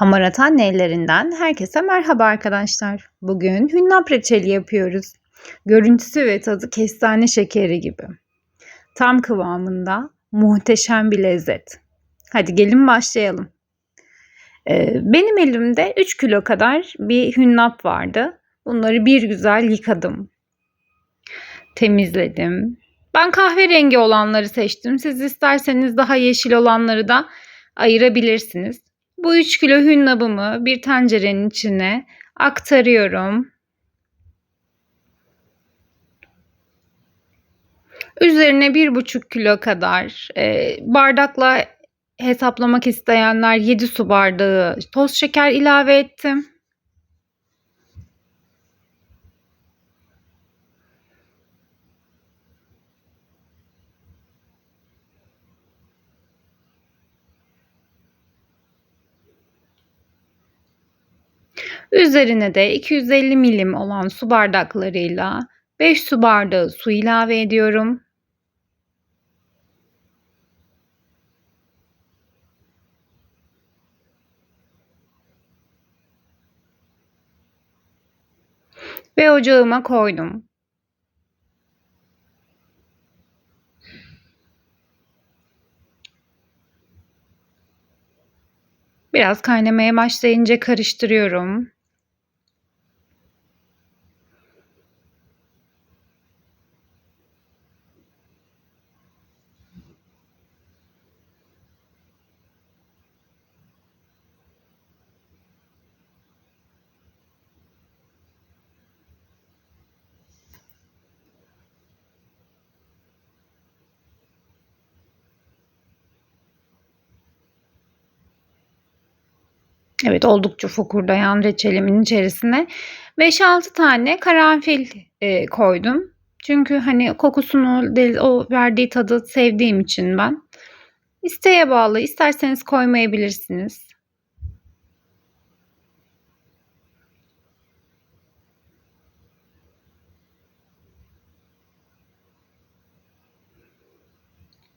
Hamarat annelerinden herkese merhaba arkadaşlar. Bugün hünnap reçeli yapıyoruz. Görüntüsü ve tadı kestane şekeri gibi. Tam kıvamında muhteşem bir lezzet. Hadi gelin başlayalım. Ee, benim elimde 3 kilo kadar bir hünnap vardı. Bunları bir güzel yıkadım. Temizledim. Ben kahverengi olanları seçtim. Siz isterseniz daha yeşil olanları da ayırabilirsiniz. Bu 3 kilo hünnabımı bir tencerenin içine aktarıyorum. Üzerine 1,5 kilo kadar e, bardakla hesaplamak isteyenler 7 su bardağı toz şeker ilave ettim. Üzerine de 250 milim olan su bardaklarıyla 5 su bardağı su ilave ediyorum. Ve ocağıma koydum. Biraz kaynamaya başlayınca karıştırıyorum. Evet oldukça fokurdayan reçelimin içerisine 5-6 tane karanfil e, koydum. Çünkü hani kokusunu, o verdiği tadı sevdiğim için ben. İsteğe bağlı. İsterseniz koymayabilirsiniz.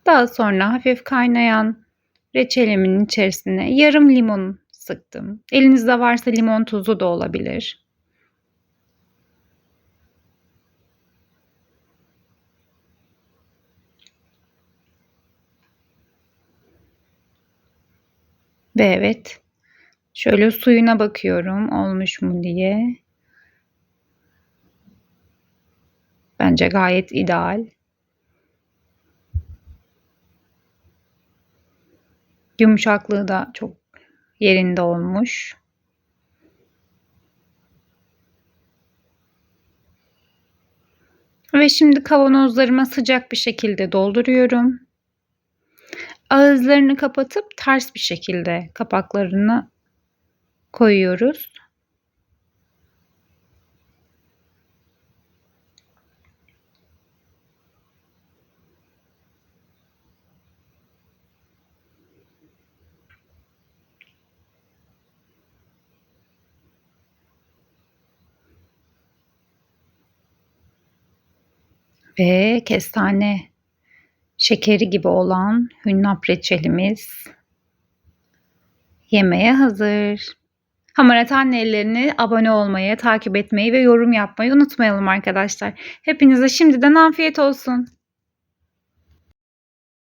Daha sonra hafif kaynayan reçelimin içerisine yarım limon sıktım. Elinizde varsa limon tuzu da olabilir. Ve evet. Şöyle suyuna bakıyorum olmuş mu diye. Bence gayet ideal. Yumuşaklığı da çok yerinde olmuş. Ve şimdi kavanozlarıma sıcak bir şekilde dolduruyorum. Ağızlarını kapatıp ters bir şekilde kapaklarını koyuyoruz. Ve kestane şekeri gibi olan hünnap reçelimiz yemeğe hazır. Hamarat annelerini abone olmayı, takip etmeyi ve yorum yapmayı unutmayalım arkadaşlar. Hepinize şimdiden afiyet olsun.